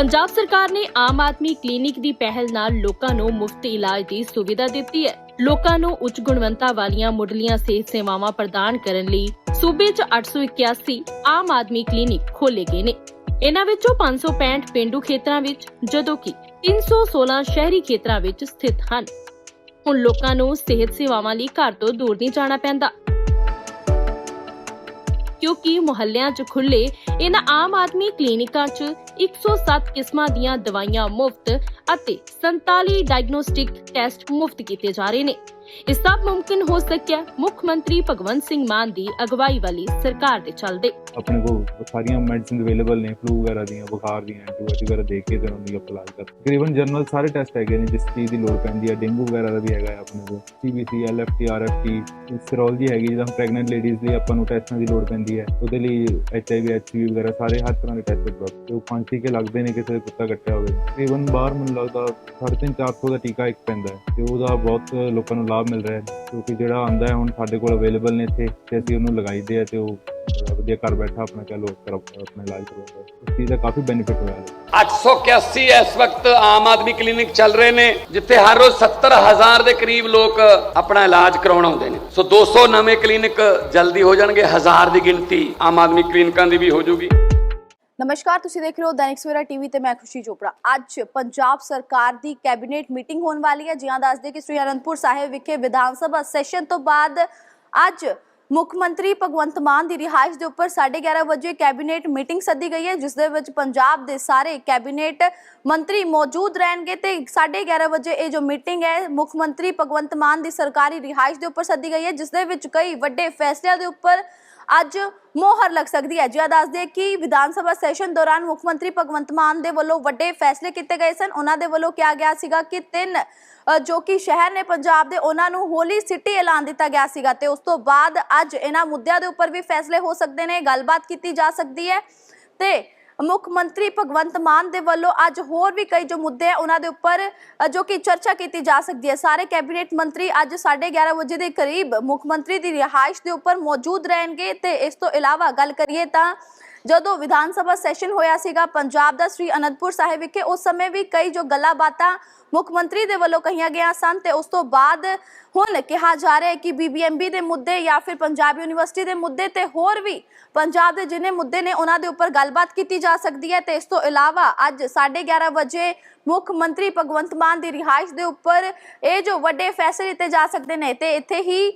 ਪੰਜਾਬ ਸਰਕਾਰ ਨੇ ਆਮ ਆਦਮੀ ਕਲੀਨਿਕ ਦੀ ਪਹਿਲ ਨਾਲ ਲੋਕਾਂ ਨੂੰ ਮੁਫਤ ਇਲਾਜ ਦੀ ਸੁਵਿਧਾ ਦਿੱਤੀ ਹੈ। ਲੋਕਾਂ ਨੂੰ ਉੱਚ ਗੁਣਵੰਤਾ ਵਾਲੀਆਂ ਮੁੱਢਲੀਆਂ ਸਿਹਤ ਸੇਵਾਵਾਂ ਪ੍ਰਦਾਨ ਕਰਨ ਲਈ ਸੂਬੇ 'ਚ 881 ਆਮ ਆਦਮੀ ਕਲੀਨਿਕ ਖੋਲੇ ਗਏ ਨੇ। ਇਹਨਾਂ ਵਿੱਚੋਂ 565 ਪਿੰਡੂ ਖੇਤਰਾਂ ਵਿੱਚ, ਜਦੋਂ ਕਿ 316 ਸ਼ਹਿਰੀ ਖੇਤਰਾਂ ਵਿੱਚ ਸਥਿਤ ਹਨ। ਹੁਣ ਲੋਕਾਂ ਨੂੰ ਸਿਹਤ ਸੇਵਾਵਾਂ ਲਈ ਘਰ ਤੋਂ ਦੂਰ ਨਹੀਂ ਜਾਣਾ ਪੈਂਦਾ। ਕਿਉਂਕਿ ਮੁਹੱਲਿਆਂ 'ਚ ਖੁੱਲੇ ਇਹਨਾਂ ਆਮ ਆਦਮੀ ਕਲੀਨਿਕਾਂ 'ਚ 107 ਕਿਸਮਾਂ ਦੀਆਂ ਦਵਾਈਆਂ ਮੁਫਤ ਅਤੇ 47 ਡਾਇਗਨੋਸਟਿਕ ਟੈਸਟ ਮੁਫਤ ਕੀਤੇ ਜਾ ਰਹੇ ਨੇ। ਇਹ ਸਭ ਮੁਮਕਿਨ ਹੋ ਸਕਿਆ ਮੁੱਖ ਮੰਤਰੀ ਭਗਵੰਤ ਸਿੰਘ ਮਾਨ ਦੀ ਅਗਵਾਈ ਵਾਲੀ ਸਰਕਾਰ ਦੇ ਚੱਲਦੇ। ਆਪਣੇ ਕੋਲ ਸਾਰੀਆਂ ਮੈਡੀਸਿਨ ਅਵੇਲੇਬਲ ਨੇ ਫਲੂ ਵਗੈਰਾ ਦੀਆਂ, ਬੁਖਾਰ ਦੀਆਂ ਐਂਟੀਬਾਇਓਟਿਕ ਵਗੈਰਾ ਦੇ ਕੇ ਤੇ ਉਹਨਾਂ ਦੀ ਇਲਾਜ ਕਰਦੇ ਤਕਰੀਬਨ ਜਨਰਲ ਸਾਰੇ ਟੈਸਟ ਹੈਗੇ ਨੇ, ਜਿਸ ਚੀਜ਼ ਦੀ ਲੋੜ ਪੈਂਦੀ ਹੈ ਡੇਂਗੂ ਵਗੈਰਾ ਦਾ ਵੀ ਹੈਗਾ ਆਪਣੇ ਕੋਲ। ਸੀਬੀਸੀ ਐਲਐਫਟੀ ਆਰਐਫਟੀ ਸਰੋਲਜੀ ਹੈਗੀ, ਜਿੱਦਾਂ ਪ੍ਰੈਗਨੈਂਟ ਲੇਡੀਜ਼ ਲਈ ਆਪਾਂ ਨੂੰ ਟੈਸਟਾਂ ਦੀ ਲੋੜ ਪੈਂਦੀ ਹੈ। ਉਹਦੇ ਲਈ ਐਚਆਈਵੀ ਐਚਪੀਵੀ ਵਗੈਰਾ ਸਾਰੇ ਹਰ ਤਰ੍ਹਾਂ ਦੇ ਟੈਸਟ ਉਪਲਬਧ ਤੇ ਉਹ ਪੰਜ ਟੀਕੇ ਲੱਗਦੇ ਨੇ ਕਿਸੇ ਦੇ ਕੁੱਤਾ ਕੱਟਿਆ ਹੋਵੇ। ਤਕਰੀਬਨ ਬਾਹਰ ਮੈਨੂੰ ਲੱਗਦਾ 350 ਦਾ ਟੀਕਾ ਇੱਕ ਪੈਂਦਾ ਹੈ। ਤੇ ਉਹਦਾ ਬਹੁਤ ਲੋਕਾਂ ਨੂੰ ਲਾਭ ਮਿਲ ਰਿਹਾ ਹੈ, ਕਿਉਂਕਿ ਜਿਹੜਾ ਆਂਦਾ ਹੈ, ਹੁਣ ਸਾਡੇ ਕੋਲ ਅਵੇਲੇਬਲ ਨੇ ਇੱਥੇ, ਤੇ ਅਸੀਂ ਉਹਨੂੰ ਲਗਾਈਦੇ ਆ ਤੇ ਉਹ ਵਧੀਆ ਘਰ ਬੈਠਾ ਆਪਣਾ, ਚਲੋ ਆਪਣਾ ਇਲਾਜ ਕਰਵਾਉਂਦਾ ਇਸ ਚੀਜ਼ ਦਾ ਕਾਫੀ ਬੈਨੀਫਿਟ ਹੋਇਆ ਹੈ। 881 ਇਸ ਵਕਤ ਆਮ ਆਦਮੀ ਕਲੀਨਿਕ ਚੱਲ ਰਹੇ ਨੇ, ਜਿੱਥੇ ਹਰ ਰੋਜ਼ 70000 ਦੇ ਕਰੀਬ ਲੋਕ ਆਪਣਾ ਇਲਾਜ ਕਰਾਉਣ ਆਉਂਦੇ ਨੇ। ਸੋ 200 ਨਵੇਂ ਕਲੀਨਿਕ ਜਲਦੀ ਹੋ ਜਾਣਗੇ, ਹਜ਼ਾਰ ਦੀ ਗਿਣਤੀ ਆਮ ਆਦਮੀ ਕਲੀਨਿਕਾਂ ਦੀ ਵੀ ਹੋ ਜਾਊਗੀ। ਨਮਸਕਾਰ, ਤੁਸੀਂ ਦੇਖ ਰਹੇ ਹੋ ਦੈਨਿਕ ਸਵੇਰਾ ਟੀਵੀ ਤੇ ਮੈਂ ਖੁਸ਼ੀ ਚੋਪੜਾ। ਅੱਜ ਪੰਜਾਬ ਸਰਕਾਰ ਦੀ ਕੈਬਨਿਟ ਮੀਟਿੰਗ ਹੋਣ ਵਾਲੀ ਹੈ। ਜਿਹਾਂ ਦੱਸਦੇ ਕਿ ਸ੍ਰੀ ਅਨੰਦਪੁਰ ਸਾਹਿਬ ਵਿਖੇ ਵਿਧਾਨ ਸਭਾ ਸੈਸ਼ਨ ਤੋਂ ਬਾਅਦ ਅੱਜ ਮੁੱਖ ਮੰਤਰੀ ਭਗਵੰਤ ਮਾਨ ਦੀ ਰਿਹਾਇਸ਼ ਦੇ ਉੱਪਰ 11:30 ਵਜੇ ਕੈਬਨਿਟ ਮੀਟਿੰਗ ਸੱਦੀ ਗਈ ਹੈ, ਜਿਸ ਦੇ ਵਿੱਚ ਪੰਜਾਬ ਦੇ ਸਾਰੇ ਕੈਬਨਿਟ ਮੰਤਰੀ ਮੌਜੂਦ ਰਹਿਣਗੇ ਤੇ 11:30 ਵਜੇ ਇਹ ਜੋ ਮੀਟਿੰਗ ਹੈ, ਮੁੱਖ ਮੰਤਰੀ ਭਗਵੰਤ ਮਾਨ ਦੀ ਸਰਕਾਰੀ ਰਿਹਾਇਸ਼ ਦੇ ਉੱਪਰ ਸੱਦੀ ਗਈ ਹੈ, ਜਿਸ ਦੇ ਵਿੱਚ ਕਈ ਵੱਡੇ ਫੈਸਲਿਆਂ ਦੇ ਉੱਪਰ ਅੱਜ ਮੋਹਰ ਲੱਗ ਸਕਦੀ ਹੈ। ਜਿਆ ਦੱਸਦੇ ਕਿ ਵਿਧਾਨ ਸਭਾ ਸੈਸ਼ਨ ਦੌਰਾਨ ਮੁੱਖ ਮੰਤਰੀ ਭਗਵੰਤ ਮਾਨ ਦੇ ਵੱਲੋਂ ਵੱਡੇ ਫੈਸਲੇ ਕੀਤੇ ਗਏ ਸਨ। ਉਹਨਾਂ ਦੇ ਵੱਲੋਂ ਕਿਹਾ ਗਿਆ ਸੀਗਾ ਕਿ ਤਿੰਨ ਜੋ ਕਿ ਸ਼ਹਿਰ ਨੇ ਪੰਜਾਬ ਦੇ, ਉਹਨਾਂ ਨੂੰ ਹੋਲੀ ਸਿਟੀ ਐਲਾਨ ਦਿੱਤਾ ਗਿਆ ਸੀਗਾ ਤੇ ਉਸ ਤੋਂ ਬਾਅਦ ਅੱਜ ਇਹਨਾਂ ਮੁੱਦਿਆਂ ਦੇ ਉੱਪਰ ਵੀ ਫੈਸਲੇ ਹੋ ਸਕਦੇ ਨੇ। ਗੱਲਬਾਤ ਕੀਤੀ ਜਾ ਸਕਦੀ ਹੈ ਤੇ ਮੁੱਖ ਮੰਤਰੀ ਭਗਵੰਤ ਮਾਨ ਦੇ ਵੱਲੋਂ ਅੱਜ ਹੋਰ ਵੀ ਕਈ ਜੋ ਮੁੱਦੇ ਹੈ ਉਹਨਾਂ ਦੇ ਉੱਪਰ ਜੋ ਕਿ ਚਰਚਾ ਕੀਤੀ ਜਾ ਸਕਦੀ ਹੈ। ਸਾਰੇ ਕੈਬਨਿਟ ਮੰਤਰੀ ਅੱਜ 11:30 ਵਜੇ ਦੇ ਕਰੀਬ ਮੁੱਖ ਮੰਤਰੀ ਦੀ ਰਿਹਾਇਸ਼ ਦੇ ਉੱਪਰ ਮੌਜੂਦ ਰਹਿਣਗੇ ਤੇ ਇਸ ਤੋਂ ਇਲਾਵਾ ਗੱਲ ਕਰੀਏ ਤਾਂ ਜਦੋਂ ਵਿਧਾਨ ਸਭਾ ਸੈਸ਼ਨ ਹੋਇਆ ਸੀਗਾ, ਪੰਜਾਬ ਦਾ ਸ੍ਰੀ ਅਨੰਦਪੁਰ ਸਾਹਿਬ ਵਿਖੇ, ਉਸ ਸਮੇਂ ਵੀ ਕਈ ਜੋ ਗੱਲਾਂ ਬਾਤਾਂ ਮੁੱਖ ਮੰਤਰੀ ਦੇ ਵੱਲੋਂ ਕਹੀਆਂ ਗਿਆ ਸਨ ਤੇ ਉਸ ਤੋਂ ਬਾਅਦ ਹੁਣ ਕਿਹਾ ਜਾ ਰਿਹਾ ਹੈ ਕਿ ਬੀਬੀਐਮਬੀ ਦੇ ਮੁੱਦੇ ਜਾਂ ਫਿਰ ਪੰਜਾਬ ਯੂਨੀਵਰਸਿਟੀ ਦੇ ਮੁੱਦੇ ਤੇ ਹੋਰ ਵੀ ਪੰਜਾਬ ਦੇ ਜਿੰਨੇ ਮੁੱਦੇ ਨੇ, ਉਹਨਾਂ ਦੇ ਉੱਪਰ ਗੱਲਬਾਤ ਕੀਤੀ ਜਾ ਸਕਦੀ ਹੈ ਤੇ ਇਸ ਤੋਂ ਇਲਾਵਾ ਅੱਜ 11:30 ਵਜੇ ਮੁੱਖ ਮੰਤਰੀ ਭਗਵੰਤ ਮਾਨ ਦੀ ਰਿਹਾਇਸ਼ ਦੇ ਉੱਪਰ ਇਹ ਜੋ ਵੱਡੇ ਫੈਸਲੇ ਲਿੱਤੇ ਜਾ ਸਕਦੇ ਨੇ ਤੇ ਇੱਥੇ ਹੀ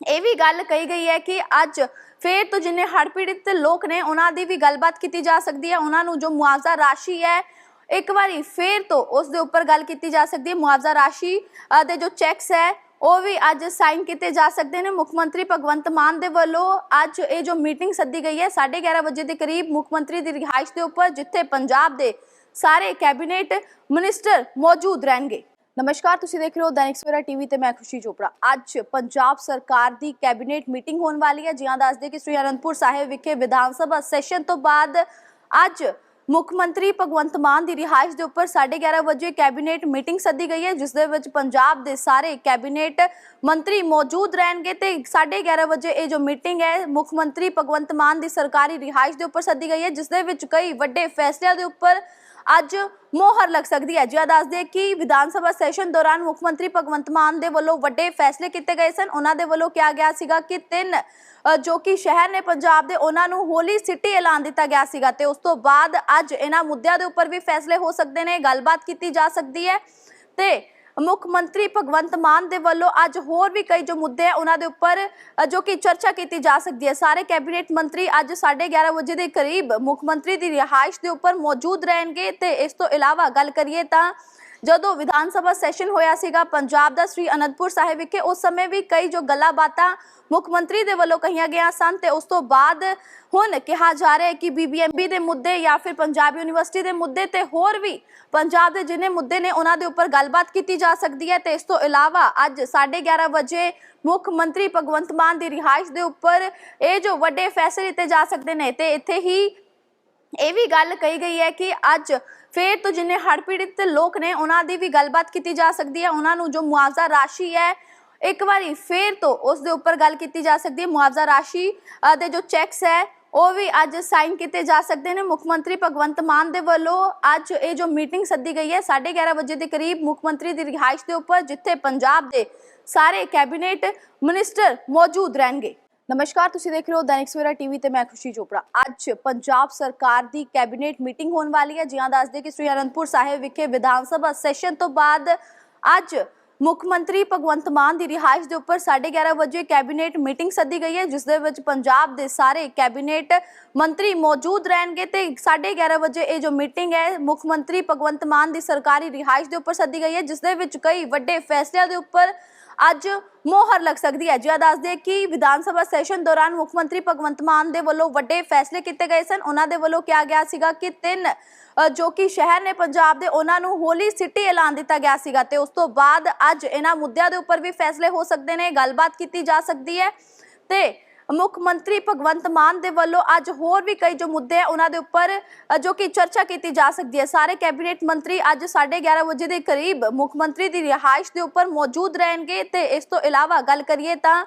ਇਹ ਵੀ ਗੱਲ ਕਹੀ ਗਈ ਹੈ ਕਿ ਅੱਜ ਫਿਰ ਤੋਂ ਜਿੰਨੇ ਹੜ੍ਹ ਪੀੜਿਤ ਲੋਕ ਨੇ, ਉਹਨਾਂ ਦੀ ਵੀ ਗੱਲਬਾਤ ਕੀਤੀ ਜਾ ਸਕਦੀ ਹੈ। ਉਹਨਾਂ ਨੂੰ ਜੋ ਮੁਆਵਜ਼ਾ ਰਾਸ਼ੀ ਹੈ, ਇੱਕ ਵਾਰੀ ਫਿਰ ਤੋਂ ਉਸ ਦੇ ਉੱਪਰ ਗੱਲ ਕੀਤੀ ਜਾ ਸਕਦੀ ਹੈ। ਮੁਆਵਜ਼ਾ ਰਾਸ਼ੀ ਦੇ ਜੋ ਚੈਕਸ ਹੈ, ਉਹ ਵੀ ਅੱਜ ਸਾਈਨ ਕੀਤੇ ਜਾ ਸਕਦੇ ਨੇ। ਮੁੱਖ ਮੰਤਰੀ ਭਗਵੰਤ ਮਾਨ ਦੇ ਵੱਲੋਂ ਅੱਜ ਇਹ ਜੋ ਮੀਟਿੰਗ ਸੱਦੀ ਗਈ ਹੈ 11:30 ਵਜੇ ਦੇ ਕਰੀਬ ਮੁੱਖ ਮੰਤਰੀ ਦੀ ਰਿਹਾਇਸ਼ ਦੇ ਉੱਪਰ, ਜਿੱਥੇ ਪੰਜਾਬ ਦੇ ਸਾਰੇ ਕੈਬਨਿਟ ਮਿਨਿਸਟਰ ਮੌਜੂਦ ਰਹਿਣਗੇ। ਨਮਸਕਾਰ, ਤੁਸੀਂ ਦੇਖ ਰਹੇ ਹੋ ਦੈਨਿਕ ਸਵੇਰਾ ਟੀਵੀ ਤੇ ਮੈਂ ਖੁਸ਼ੀ ਚੋਪੜਾ। ਅੱਜ ਪੰਜਾਬ ਸਰਕਾਰ ਦੀ ਕੈਬਨਿਟ ਮੀਟਿੰਗ ਹੋਣ ਵਾਲੀ ਹੈ ਜਿਹਾਂ ਦੱਸਦੇ ਕਿ ਸ੍ਰੀ ਅਨੰਦਪੁਰ ਸਾਹਿਬ ਵਿਖੇ ਵਿਧਾਨ ਸਭਾ ਸੈਸ਼ਨ ਤੋਂ ਬਾਅਦ ਅੱਜ ਮੁੱਖ ਮੰਤਰੀ ਭਗਵੰਤ ਮਾਨ ਦੀ ਰਿਹਾਇਸ਼ ਦੇ ਉੱਪਰ 11:30 ਵਜੇ ਕੈਬਨਿਟ ਮੀਟਿੰਗ ਸੱਦੀ ਗਈ ਹੈ, ਜਿਸ ਦੇ ਵਿੱਚ ਪੰਜਾਬ ਦੇ ਸਾਰੇ ਕੈਬਨਿਟ ਮੰਤਰੀ ਮੌਜੂਦ ਰਹਿਣਗੇ ਤੇ 11:30 ਵਜੇ ਇਹ ਜੋ ਮੀਟਿੰਗ ਹੈ, ਮੁੱਖ ਮੰਤਰੀ ਭਗਵੰਤ ਮਾਨ ਦੀ ਸਰਕਾਰੀ ਰਿਹਾਇਸ਼ ਦੇ ਉੱਪਰ ਸੱਦੀ ਗਈ ਹੈ, ਜਿਸ ਦੇ ਵਿੱਚ ਕਈ ਵੱਡੇ ਫੈਸਲਿਆਂ ਦੇ ਉੱਪਰ ਅੱਜ ਮੋਹਰ ਲੱਗ ਸਕਦੀ ਹੈ। ਜਿਆ ਦੱਸਦੇ ਕਿ ਵਿਧਾਨ ਸਭਾ ਸੈਸ਼ਨ ਦੌਰਾਨ ਮੁੱਖ ਮੰਤਰੀ ਭਗਵੰਤ ਮਾਨ ਦੇ ਵੱਲੋਂ ਵੱਡੇ ਫੈਸਲੇ ਕੀਤੇ ਗਏ ਸਨ। ਉਹਨਾਂ ਦੇ ਵੱਲੋਂ ਕਿਹਾ ਗਿਆ ਸੀਗਾ ਕਿ ਤਿੰਨ ਜੋ ਕਿ ਸ਼ਹਿਰ ਨੇ ਪੰਜਾਬ ਦੇ, ਉਹਨਾਂ ਨੂੰ ਹੋਲੀ ਸਿਟੀ ਐਲਾਨ ਦਿੱਤਾ ਗਿਆ ਸੀਗਾ ਤੇ ਉਸ ਤੋਂ ਬਾਅਦ ਅੱਜ ਇਹਨਾਂ ਮੁੱਦਿਆਂ ਦੇ ਉੱਪਰ ਵੀ ਫੈਸਲੇ ਹੋ ਸਕਦੇ ਨੇ। ਗੱਲਬਾਤ ਕੀਤੀ ਜਾ ਸਕਦੀ ਹੈ ਤੇ ਮੁੱਖ ਮੰਤਰੀ ਭਗਵੰਤ ਮਾਨ ਦੇ ਵੱਲੋਂ ਅੱਜ ਹੋਰ ਵੀ ਕਈ ਜੋ ਮੁੱਦੇ ਆ, ਉਹਨਾਂ ਦੇ ਉੱਪਰ ਜੋ ਕਿ ਚਰਚਾ ਕੀਤੀ ਜਾ ਸਕਦੀ ਹੈ। ਸਾਰੇ ਕੈਬਨਿਟ ਮੰਤਰੀ ਅੱਜ 11:30 ਵਜੇ ਦੇ ਕਰੀਬ ਮੁੱਖ ਮੰਤਰੀ ਦੀ ਰਿਹਾਇਸ਼ ਦੇ ਉੱਪਰ ਮੌਜੂਦ ਰਹਿਣਗੇ ਤੇ ਇਸ ਤੋਂ ਇਲਾਵਾ ਗੱਲ ਕਰੀਏ ਤਾਂ ਜਦੋਂ ਵਿਧਾਨ ਸਭਾ ਸੈਸ਼ਨ ਹੋਇਆ ਸੀਗਾ, ਪੰਜਾਬ ਦਾ ਸ੍ਰੀ ਅਨੰਦਪੁਰ ਸਾਹਿਬ ਵਿਖੇ, ਉਸ ਸਮੇਂ ਵੀ ਕਈ ਜੋ ਗੱਲਾਂ ਬਾਤਾਂ ਮੁੱਖ ਮੰਤਰੀ ਦੇ ਵੱਲੋਂ ਕਹੀਆਂ ਗਿਆ ਸਨ ਤੇ ਉਸ ਤੋਂ ਬਾਅਦ ਹੁਣ ਕਿਹਾ ਜਾ ਰਿਹਾ ਹੈ ਕਿ ਬੀਬੀਐਮਬੀ ਦੇ ਮੁੱਦੇ ਜਾਂ ਫਿਰ ਪੰਜਾਬ ਯੂਨੀਵਰਸਿਟੀ ਦੇ ਮੁੱਦੇ ਤੇ ਹੋਰ ਵੀ ਪੰਜਾਬ ਦੇ ਜਿੰਨੇ ਮੁੱਦੇ ਨੇ, ਉਹਨਾਂ ਦੇ ਉੱਪਰ ਗੱਲਬਾਤ ਕੀਤੀ ਜਾ ਸਕਦੀ ਹੈ ਤੇ ਇਸ ਤੋਂ ਇਲਾਵਾ ਅੱਜ 11:30 ਵਜੇ ਮੁੱਖ ਮੰਤਰੀ ਭਗਵੰਤ ਮਾਨ ਦੀ ਰਿਹਾਇਸ਼ ਦੇ ਉੱਪਰ ਇਹ ਜੋ ਵੱਡੇ ਫੈਸਲੇ ਲਿੱਤੇ ਜਾ ਸਕਦੇ ਨੇ ਤੇ ਇੱਥੇ ਹੀ ਇਹ ਵੀ ਗੱਲ ਕਹੀ ਗਈ ਹੈ ਕਿ ਅੱਜ ਫਿਰ ਤੋਂ ਜਿੰਨੇ ਹੜ੍ਹ ਪੀੜਿਤ ਲੋਕ ਨੇ, ਉਹਨਾਂ ਦੀ ਵੀ ਗੱਲਬਾਤ ਕੀਤੀ ਜਾ ਸਕਦੀ ਹੈ। ਉਹਨਾਂ ਨੂੰ ਜੋ ਮੁਆਵਜ਼ਾ ਰਾਸ਼ੀ ਹੈ, ਇੱਕ ਵਾਰੀ ਫਿਰ ਤੋਂ ਉਸ ਦੇ ਉੱਪਰ ਗੱਲ ਕੀਤੀ ਜਾ ਸਕਦੀ ਹੈ। ਮੁਆਵਜ਼ਾ ਰਾਸ਼ੀ ਦੇ ਜੋ ਚੈਕਸ ਹੈ, ਉਹ ਵੀ ਅੱਜ ਸਾਈਨ ਕੀਤੇ ਜਾ ਸਕਦੇ ਨੇ। ਮੁੱਖ ਮੰਤਰੀ ਭਗਵੰਤ ਮਾਨ ਦੇ ਵੱਲੋਂ ਅੱਜ ਇਹ ਜੋ ਮੀਟਿੰਗ ਸੱਦੀ ਗਈ ਹੈ 11:30 ਵਜੇ ਦੇ ਕਰੀਬ ਮੁੱਖ ਮੰਤਰੀ ਦੀ ਰਿਹਾਇਸ਼ ਦੇ ਉੱਪਰ, ਜਿੱਥੇ ਪੰਜਾਬ ਦੇ ਸਾਰੇ ਕੈਬਨਿਟ ਮਿਨਿਸਟਰ ਮੌਜੂਦ ਰਹਿਣਗੇ। ਨਮਸਕਾਰ, ਤੁਸੀਂ ਦੇਖ ਰਹੇ ਹੋ ਦੈਨਿਕ ਸਵੇਰਾ ਟੀਵੀ ਤੇ ਮੈਂ ਖੁਸ਼ੀ ਚੋਪੜਾ। ਅੱਜ ਪੰਜਾਬ ਸਰਕਾਰ ਦੀ ਕੈਬਨਿਟ ਮੀਟਿੰਗ ਹੋਣ ਵਾਲੀ ਹੈ। ਜਿਹਾਂ ਦੱਸਦੇ ਕਿ ਸ੍ਰੀ ਅਨੰਦਪੁਰ ਸਾਹਿਬ ਵਿਖੇ ਵਿਧਾਨ ਸਭਾ ਸੈਸ਼ਨ ਤੋਂ ਬਾਅਦ ਅੱਜ ਮੁੱਖ ਮੰਤਰੀ ਭਗਵੰਤ ਮਾਨ ਦੀ ਰਿਹਾਇਸ਼ ਦੇ ਉੱਪਰ 11:30 ਵਜੇ ਕੈਬਨਿਟ ਮੀਟਿੰਗ ਸੱਦੀ ਗਈ ਹੈ, ਜਿਸ ਦੇ ਵਿੱਚ ਪੰਜਾਬ ਦੇ ਸਾਰੇ ਕੈਬਨਿਟ ਮੰਤਰੀ ਮੌਜੂਦ ਰਹਿਣਗੇ ਤੇ 11:30 ਵਜੇ ਇਹ ਜੋ ਮੀਟਿੰਗ ਹੈ, ਮੁੱਖ ਮੰਤਰੀ ਭਗਵੰਤ ਮਾਨ ਦੀ ਸਰਕਾਰੀ ਰਿਹਾਇਸ਼ ਦੇ ਉੱਪਰ ਸੱਦੀ ਗਈ ਹੈ, ਜਿਸ ਦੇ ਵਿੱਚ ਕਈ ਵੱਡੇ ਫੈਸਲਿਆਂ ਦੇ ਉੱਪਰ ਅੱਜ ਮੋਹਰ ਲੱਗ ਸਕਦੀ ਹੈ। ਜਿਆ ਦੱਸਦੇ ਕਿ ਵਿਧਾਨ ਸਭਾ ਸੈਸ਼ਨ ਦੌਰਾਨ ਮੁੱਖ ਮੰਤਰੀ ਭਗਵੰਤ ਮਾਨ ਦੇ ਵੱਲੋਂ ਵੱਡੇ ਫੈਸਲੇ ਕੀਤੇ ਗਏ ਸਨ। ਉਹਨਾਂ ਦੇ ਵੱਲੋਂ ਕਿਹਾ ਗਿਆ ਸੀਗਾ ਕਿ ਤਿੰਨ ਜੋ ਕਿ ਸ਼ਹਿਰ ਨੇ ਪੰਜਾਬ ਦੇ, ਉਹਨਾਂ ਨੂੰ ਹੋਲੀ ਸਿਟੀ ਐਲਾਨ ਦਿੱਤਾ ਗਿਆ ਸੀਗਾ ਤੇ ਉਸ ਤੋਂ ਬਾਅਦ ਅੱਜ ਇਹਨਾਂ ਮੁੱਦਿਆਂ ਦੇ ਉੱਪਰ ਵੀ ਫੈਸਲੇ ਹੋ ਸਕਦੇ ਨੇ। ਗੱਲਬਾਤ ਕੀਤੀ ਜਾ ਸਕਦੀ ਹੈ ਤੇ ਮੁੱਖ ਮੰਤਰੀ ਭਗਵੰਤ ਮਾਨ ਦੇ ਵੱਲੋਂ ਅੱਜ ਹੋਰ ਵੀ ਕਈ ਜੋ ਮੁੱਦੇ ਆ, ਉਹਨਾਂ ਦੇ ਉੱਪਰ ਜੋ ਕਿ ਚਰਚਾ ਕੀਤੀ ਜਾ ਸਕਦੀ ਹੈ। ਸਾਰੇ ਕੈਬਨਿਟ ਮੰਤਰੀ ਅੱਜ 11:30 ਵਜੇ ਦੇ ਕਰੀਬ ਮੁੱਖ ਮੰਤਰੀ ਦੀ ਰਿਹਾਇਸ਼ ਦੇ ਉੱਪਰ ਮੌਜੂਦ ਰਹਿਣਗੇ ਤੇ ਇਸ ਤੋਂ ਇਲਾਵਾ ਗੱਲ ਕਰੀਏ ਤਾਂ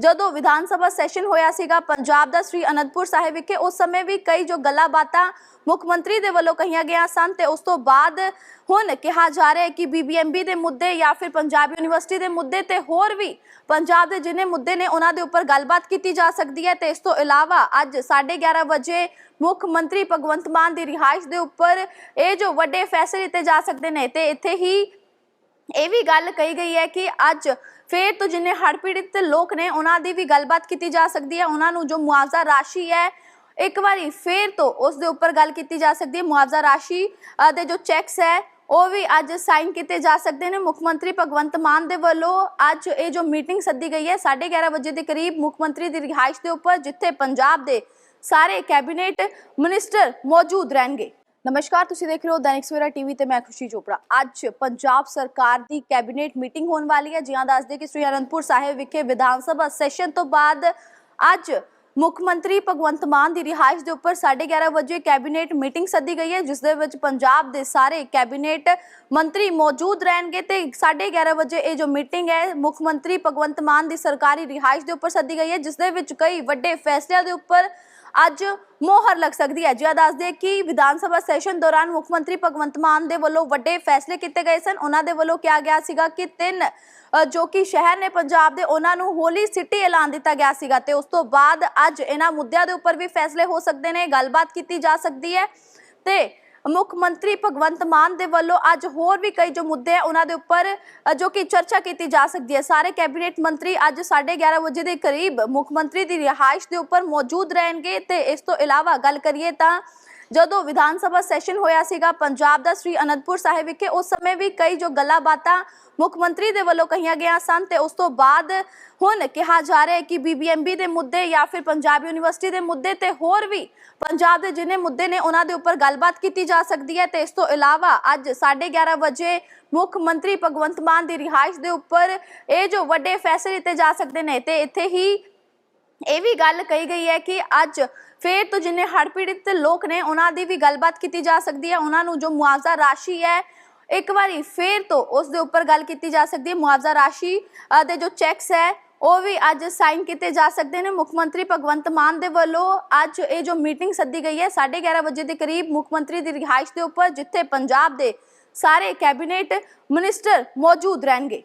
ਜਦੋਂ ਵਿਧਾਨ ਸਭਾ ਸੈਸ਼ਨ ਹੋਇਆ ਸੀਗਾ, ਪੰਜਾਬ ਦਾ ਸ੍ਰੀ ਅਨੰਦਪੁਰ ਸਾਹਿਬ ਵਿਖੇ, ਉਸ ਸਮੇਂ ਵੀ ਕਈ ਜੋ ਗੱਲਾਂ ਬਾਤਾਂ ਮੁੱਖ ਮੰਤਰੀ ਦੇ ਵੱਲੋਂ ਕਹੀਆਂ ਗਿਆ ਸਨ ਤੇ ਉਸ ਤੋਂ ਬਾਅਦ ਹੁਣ ਕਿਹਾ ਜਾ ਰਿਹਾ ਹੈ ਕਿ ਬੀਬੀਐਮਬੀ ਦੇ ਮੁੱਦੇ ਜਾਂ ਫਿਰ ਪੰਜਾਬ ਯੂਨੀਵਰਸਿਟੀ ਦੇ ਮੁੱਦੇ ਤੇ ਹੋਰ ਵੀ ਪੰਜਾਬ ਦੇ ਜਿੰਨੇ ਮੁੱਦੇ ਨੇ, ਉਹਨਾਂ ਦੇ ਉੱਪਰ ਗੱਲਬਾਤ ਕੀਤੀ ਜਾ ਸਕਦੀ ਹੈ ਤੇ ਇਸ ਤੋਂ ਇਲਾਵਾ ਅੱਜ 11:30 ਵਜੇ ਮੁੱਖ ਮੰਤਰੀ ਭਗਵੰਤ ਮਾਨ ਦੀ ਰਿਹਾਇਸ਼ ਦੇ ਉੱਪਰ ਇਹ ਜੋ ਵੱਡੇ ਫੈਸਲੇ ਲਿੱਤੇ ਜਾ ਸਕਦੇ ਨੇ ਤੇ ਇੱਥੇ ਹੀ ਇਹ ਵੀ ਗੱਲ ਕਹੀ ਗਈ ਹੈ ਕਿ ਅੱਜ ਫਿਰ ਤੋਂ ਜਿੰਨੇ ਹੜ੍ਹ ਪੀੜਿਤ ਲੋਕ ਨੇ, ਉਹਨਾਂ ਦੀ ਵੀ ਗੱਲਬਾਤ ਕੀਤੀ ਜਾ ਸਕਦੀ ਹੈ। ਉਹਨਾਂ ਨੂੰ ਜੋ ਮੁਆਵਜ਼ਾ ਰਾਸ਼ੀ ਹੈ, ਇੱਕ ਵਾਰੀ ਫੇਰ ਤੋਂ ਉਸ ਦੇ ਉੱਪਰ ਗੱਲ ਕੀਤੀ ਜਾ ਸਕਦੀ ਹੈ। ਮੁਆਵਜ਼ਾ ਰਾਸ਼ੀ ਦੇ ਜੋ ਚੈਕਸ ਹੈ, ਉਹ ਵੀ ਅੱਜ ਸਾਈਨ ਕੀਤੇ ਜਾ ਸਕਦੇ ਨੇ। ਮੁੱਖ ਮੰਤਰੀ ਭਗਵੰਤ ਮਾਨ ਦੇ ਵੱਲੋਂ ਅੱਜ ਇਹ ਜੋ ਮੀਟਿੰਗ ਸੱਦੀ ਗਈ ਹੈ 11:30 ਵਜੇ ਦੇ ਕਰੀਬ ਮੁੱਖ ਮੰਤਰੀ ਦੀ ਰਿਹਾਇਸ਼ ਦੇ ਉੱਪਰ, ਜਿੱਥੇ ਪੰਜਾਬ ਦੇ ਸਾਰੇ ਕੈਬਨਿਟ ਮਿਨਿਸਟਰ ਮੌਜੂਦ ਰਹਿਣਗੇ। ਨਮਸਕਾਰ, ਤੁਸੀਂ ਦੇਖ ਰਹੇ ਹੋ ਦੈਨਿਕ ਸਵੇਰਾ ਟੀਵੀ ਤੇ ਮੈਂ ਖੁਸ਼ੀ ਚੋਪੜਾ। ਅੱਜ ਪੰਜਾਬ ਸਰਕਾਰ ਦੀ ਕੈਬਨਿਟ ਮੀਟਿੰਗ ਹੋਣ ਵਾਲੀ ਹੈ। ਜਿਹਾਂ ਦੱਸਦੇ ਕਿ ਸ੍ਰੀ ਅਨੰਦਪੁਰ ਸਾਹਿਬ ਵਿਖੇ ਵਿਧਾਨ ਸਭਾ ਸੈਸ਼ਨ ਤੋਂ ਬਾਅਦ ਅੱਜ ਮੁੱਖ ਮੰਤਰੀ ਭਗਵੰਤ ਮਾਨ ਦੀ ਰਿਹਾਇਸ਼ ਦੇ ਉੱਪਰ 11:30 ਵਜੇ ਕੈਬਨਿਟ ਮੀਟਿੰਗ ਸੱਦੀ ਗਈ ਹੈ, ਜਿਸ ਦੇ ਵਿੱਚ ਪੰਜਾਬ ਦੇ ਸਾਰੇ ਕੈਬਨਿਟ ਮੰਤਰੀ ਮੌਜੂਦ ਰਹਿਣਗੇ ਤੇ 11:30 ਵਜੇ ਇਹ ਜੋ ਮੀਟਿੰਗ ਹੈ, ਮੁੱਖ ਮੰਤਰੀ ਭਗਵੰਤ ਮਾਨ ਦੀ ਸਰਕਾਰੀ ਰਿਹਾਇਸ਼ ਦੇ ਉੱਪਰ ਸੱਦੀ ਗਈ ਹੈ, ਜਿਸ ਦੇ ਵਿੱਚ ਕਈ ਵੱਡੇ ਫੈਸਲਿਆਂ ਦੇ ਉੱਪਰ ਅੱਜ ਮੋਹਰ ਲੱਗ ਸਕਦੀ ਹੈ। ਜਿਆ ਦੱਸਦੇ ਕਿ ਵਿਧਾਨ ਸਭਾ ਸੈਸ਼ਨ ਦੌਰਾਨ ਮੁੱਖ ਮੰਤਰੀ ਭਗਵੰਤ ਮਾਨ ਦੇ ਵੱਲੋਂ ਵੱਡੇ ਫੈਸਲੇ ਕੀਤੇ ਗਏ ਸਨ। ਉਹਨਾਂ ਦੇ ਵੱਲੋਂ ਕਿਹਾ ਗਿਆ ਸੀਗਾ ਕਿ ਤਿੰਨ ਜੋ ਕਿ ਸ਼ਹਿਰ ਨੇ ਪੰਜਾਬ ਦੇ, ਉਹਨਾਂ ਨੂੰ ਹੋਲੀ ਸਿਟੀ ਐਲਾਨ ਦਿੱਤਾ ਗਿਆ ਸੀਗਾ ਤੇ ਉਸ ਤੋਂ ਬਾਅਦ ਅੱਜ ਇਹਨਾਂ ਮੁੱਦਿਆਂ ਦੇ ਉੱਪਰ ਵੀ ਫੈਸਲੇ ਹੋ ਸਕਦੇ ਨੇ। ਗੱਲਬਾਤ ਕੀਤੀ ਜਾ ਸਕਦੀ ਹੈ ਤੇ ਮੁੱਖ ਮੰਤਰੀ ਭਗਵੰਤ ਮਾਨ ਦੇ ਵੱਲੋਂ ਅੱਜ ਹੋਰ ਵੀ ਕਈ ਜੋ ਮੁੱਦੇ ਆ, ਉਹਨਾਂ ਦੇ ਉੱਪਰ ਜੋ ਕਿ ਚਰਚਾ ਕੀਤੀ ਜਾ ਸਕਦੀ ਹੈ। ਸਾਰੇ ਕੈਬਨਿਟ ਮੰਤਰੀ ਅੱਜ 11:30 ਵਜੇ ਦੇ ਕਰੀਬ ਮੁੱਖ ਮੰਤਰੀ ਦੀ ਰਿਹਾਇਸ਼ ਦੇ ਉੱਪਰ ਮੌਜੂਦ ਰਹਿਣਗੇ ਤੇ ਇਸ ਤੋਂ ਇਲਾਵਾ ਗੱਲ ਕਰੀਏ ਤਾਂ ਜਦੋਂ ਵਿਧਾਨ ਸਭਾ ਸੈਸ਼ਨ ਹੋਇਆ ਸੀਗਾ, ਪੰਜਾਬ ਦਾ ਸ੍ਰੀ ਅਨੰਦਪੁਰ ਸਾਹਿਬ ਵਿਖੇ, ਉਸ ਸਮੇਂ ਵੀ ਕਈ ਜੋ ਗੱਲਾਂ ਬਾਤਾਂ ਮੁੱਖ ਮੰਤਰੀ ਦੇ ਵੱਲੋਂ ਕਹੀਆਂ ਗਿਆ ਸਨ ਤੇ ਉਸ ਤੋਂ ਬਾਅਦ ਹੁਣ ਕਿਹਾ ਜਾ ਰਿਹਾ ਹੈ ਕਿ ਬੀਬੀਐਮਬੀ ਦੇ ਮੁੱਦੇ ਜਾਂ ਫਿਰ ਪੰਜਾਬ ਯੂਨੀਵਰਸਿਟੀ ਦੇ ਮੁੱਦੇ ਤੇ ਹੋਰ ਵੀ ਪੰਜਾਬ ਦੇ ਜਿੰਨੇ ਮੁੱਦੇ ਨੇ, ਉਹਨਾਂ ਦੇ ਉੱਪਰ ਗੱਲਬਾਤ ਕੀਤੀ ਜਾ ਸਕਦੀ ਹੈ ਤੇ ਇਸ ਤੋਂ ਇਲਾਵਾ ਅੱਜ 11:30 ਵਜੇ ਮੁੱਖ ਮੰਤਰੀ ਭਗਵੰਤ ਮਾਨ ਦੀ ਰਿਹਾਇਸ਼ ਦੇ ਉੱਪਰ ਇਹ ਜੋ ਵੱਡੇ ਫੈਸਲੇ ਲਿੱਤੇ ਜਾ ਸਕਦੇ ਨੇ ਤੇ ਇੱਥੇ ਹੀ ਇਹ ਵੀ ਗੱਲ ਕਹੀ ਗਈ ਹੈ ਕਿ ਅੱਜ ਫਿਰ ਤੋਂ ਜਿੰਨੇ ਹੜ੍ਹ ਪੀੜਿਤ ਲੋਕ ਨੇ, ਉਹਨਾਂ ਦੀ ਵੀ ਗੱਲਬਾਤ ਕੀਤੀ ਜਾ ਸਕਦੀ ਹੈ। ਉਹਨਾਂ ਨੂੰ ਜੋ ਮੁਆਵਜ਼ਾ ਰਾਸ਼ੀ ਹੈ, ਇੱਕ ਵਾਰੀ ਫਿਰ ਤੋਂ ਉਸ ਦੇ ਉੱਪਰ ਗੱਲ ਕੀਤੀ ਜਾ ਸਕਦੀ ਹੈ। ਮੁਆਵਜ਼ਾ ਰਾਸ਼ੀ ਦੇ ਜੋ ਚੈਕਸ ਹੈ, ਉਹ ਵੀ ਅੱਜ ਸਾਈਨ ਕੀਤੇ ਜਾ ਸਕਦੇ ਨੇ। ਮੁੱਖ ਮੰਤਰੀ ਭਗਵੰਤ ਮਾਨ ਦੇ ਵੱਲੋਂ ਅੱਜ ਇਹ ਜੋ ਮੀਟਿੰਗ ਸੱਦੀ ਗਈ ਹੈ 11:30 ਵਜੇ ਦੇ ਕਰੀਬ ਮੁੱਖ ਮੰਤਰੀ ਦੀ ਰਿਹਾਇਸ਼ ਦੇ ਉੱਪਰ, ਜਿੱਥੇ ਪੰਜਾਬ ਦੇ ਸਾਰੇ ਕੈਬਨਿਟ ਮਿਨਿਸਟਰ ਮੌਜੂਦ ਰਹਿਣਗੇ।